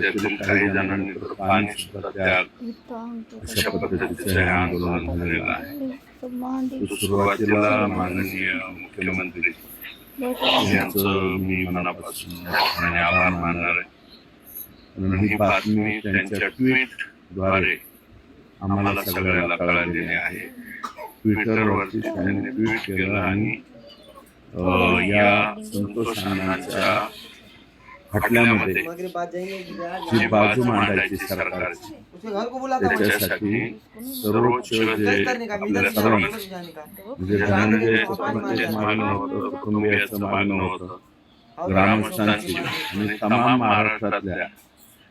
त्यातील काही जणांनी तर पाणी सुद्धा त्याग अशा पद्धतीचं हे आंदोलन झालेलं आहे. सुरुवातीला माननीय मुख्यमंत्री यांचं मी मनापासून आभार मानणार आहे. कारण ही बातमी त्यांच्या ट्विटद्वारे आम्हाला सगळ्याला कळालेली आहे. ट्विटरवरती त्यांनी ट्विट केलं आणि या संतोष खटल्यामध्ये जी बाजू मांडायची सरकारची. त्याच्यासाठी सर्वोच्च जे म्हणजे धनंजयचं प्रत्येक मागणं होतं कुटुंबियाचं मागणं होतं. और ग्रामस्थांची आणि तमाम महाराष्ट्रातल्या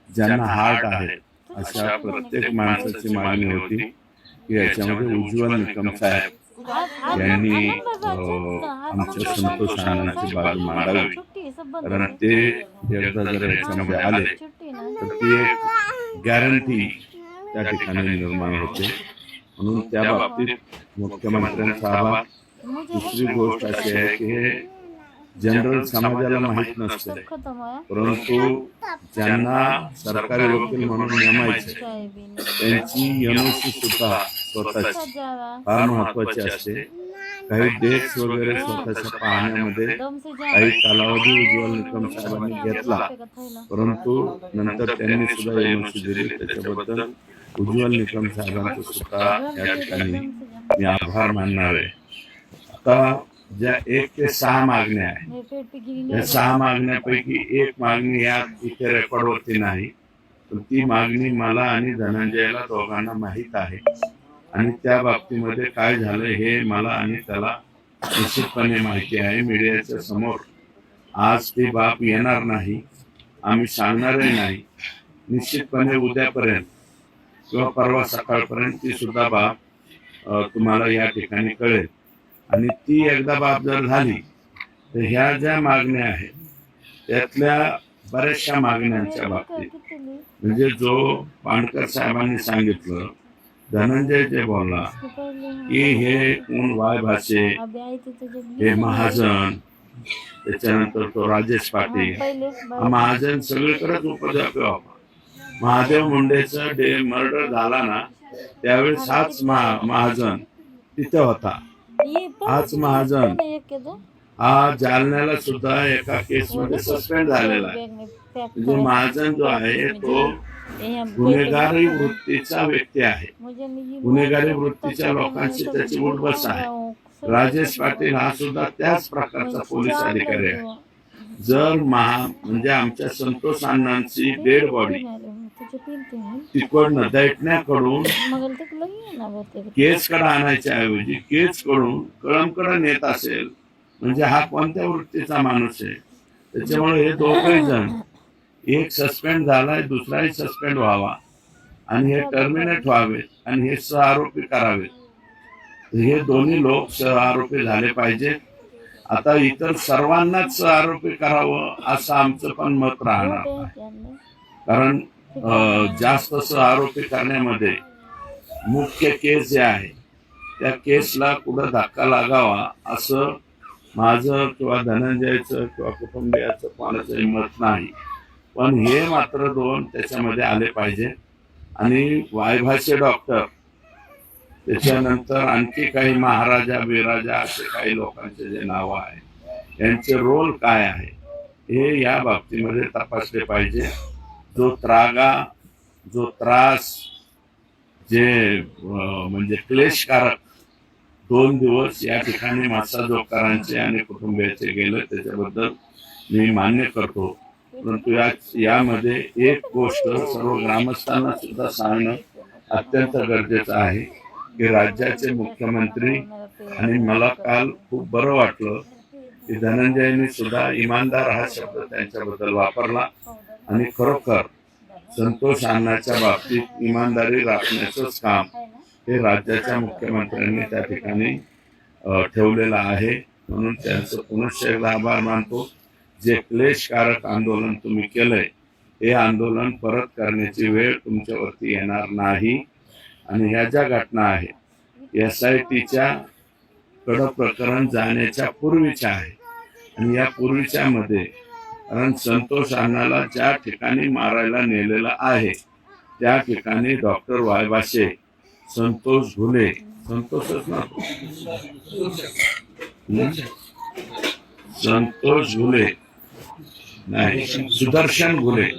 ज्यांना हार्ट आहे अशा प्रत्येक माणसाची मागणी होती की याच्यामध्ये उज्ज्वल निकम साहेब यांनी आमच्या संतोष बाजू मांडावी कारण ते एकदा जर याच्यामध्ये आले तर ती एक गॅरंटी त्या ठिकाणी निर्माण होते म्हणून त्या बाबतीत मुख्यमंत्र्यांचा आभार दुसरी गोष्ट अशी आहे की हे जनरल समाजाला माहीत नसते परंतु ज्यांना सरकारी वकील म्हणून नेमायचे त्यांची एनओसी सुद्धा स्वतःची फार महत्वाची असते. काही डेट्स वगैरे स्वतःच्या पाहण्यामध्ये काही कालावधी उज्ज्वल निकम साहेबांनी घेतला. परंतु नंतर त्यांनी सुद्धा एनओसी दिली त्याच्याबद्दल उज्ज्वल निकम साहेबांचं सुद्धा या ठिकाणी मी आभार मानणार आहे. आता ज्या एक ते सहा मागण्या आहेत. या सहा मागण्यापैकी एक मागणी या इथे रेकॉर्डवरती नाही. पण ती मागणी मला आणि धनंजयला दोघांना माहीत आहे. आणि त्या बाबतीमध्ये काय झालं हे मला आणि त्याला निश्चितपणे माहिती आहे मीडियाच्या समोर. आज ती बाब येणार नाही. आम्ही सांगणारही नाही. निश्चितपणे उद्यापर्यंत किंवा परवा सकाळपर्यंत ती सुद्धा बाब तुम्हाला या ठिकाणी कळेल. आणि ती एकदा बाब जर झाली तर ह्या ज्या मागण्या आहेत त्यातल्या बऱ्याचशा मागण्यांच्या बाबतीत. म्हणजे जो पाणकर साहेबांनी सांगितलं धनंजय जे बोलला की हे ऊन वाय भाषे हे महाजन त्याच्यानंतर तो राजेश पाटील. हा महाजन सगळीकडेच उपजाती हो. महादेव मुंडेचा डे मर्डर झाला ना त्यावेळेस हाच महा महाजन तिथे होता. हाच महाजन. हा जालन्याला सुद्धा एका केस मध्ये सस्पेंड झालेला आहे. म्हणजे महाजन जो आहे तो गुन्हेगारी वृत्तीचा व्यक्ती आहे. गुन्हेगारी वृत्तीच्या लोकांची त्याची उठबस आहे. राजेश पाटील हा सुद्धा त्याच प्रकारचा पोलीस अधिकारी आहे. जर महा म्हणजे आमच्या संतोष अण्णांची डेड बॉडी तिकडनं दैटण्याकडून केस कडे आणायच्या ऐवजी केस कडून कळमकडे नेत असेल म्हणजे हा कोणत्या वृत्तीचा माणूस आहे? त्याच्यामुळे हे दोघही जण एक सस्पेंड झालाय दुसराही सस्पेंड व्हावा. आणि हे टर्मिनेट व्हावेत आणि हे सह आरोपी करावेत हे दोन्ही लोक सह आरोपी झाले पाहिजेत आता इतर सर्वांनाच सह आरोपी करावं असं आमचं पण मत राहणार नाही. कारण जास्त सह आरोपी करण्यामध्ये मुख्य केस जे आहे त्या केसला कुठं धक्का लागावा असं माझं किंवा धनंजयचं किंवा कुटुंबियाचं कोणाचंही मत नाही. पण हे मात्र दोन त्याच्यामध्ये आले पाहिजे. आणि वायभाचे डॉक्टर त्याच्यानंतर आणखी काही महाराजा बिराजा असे काही लोकांचे जे नाव आहे यांचे रोल काय आहे हे या बाबतीमध्ये तपासले पाहिजे. जो त्रागा जो त्रास जे म्हणजे क्लेशकारक दोन दिवस या ठिकाणी मासाजोगकरांचे आणि कुटुंबियाचे गेले त्याच्याबद्दल मी मान्य करतो. परंतु या यामध्ये एक गोष्ट सर्व ग्रामस्थांना सुद्धा सांगणं अत्यंत गरजेचं आहे की राज्याचे मुख्यमंत्री आणि मला काल खूप बरं वाटलं की धनंजयनी सुद्धा इमानदार हा शब्द त्यांच्याबद्दल वापरला. आणि खरोखर संतोष आणण्याच्या बाबतीत इमानदारी राखण्याचंच काम हे राज्याच्या मुख्यमंत्र्यांनी त्या ठिकाणी ठेवलेलं आहे. म्हणून त्यांचं पुनश्च एकदा आभार मानतो. जे क्लेशकारक आंदोलन तुम्ही केलंय हे आंदोलन परत करण्याची वेळ तुमच्यावरती येणार नाही. आणि ह्या ज्या घटना आहेत एस आय टीच्या कडक प्रकरण जाण्याच्या पूर्वीच्या आहे आणि या पूर्वीच्या मध्ये कारण संतोष अण्णाला ज्या ठिकाणी मारायला नेलेलं आहे त्या ठिकाणी डॉक्टर वायबाशे संतोष घुले संतोषच ना संतोष घुले. नाही सुदर्शन घुले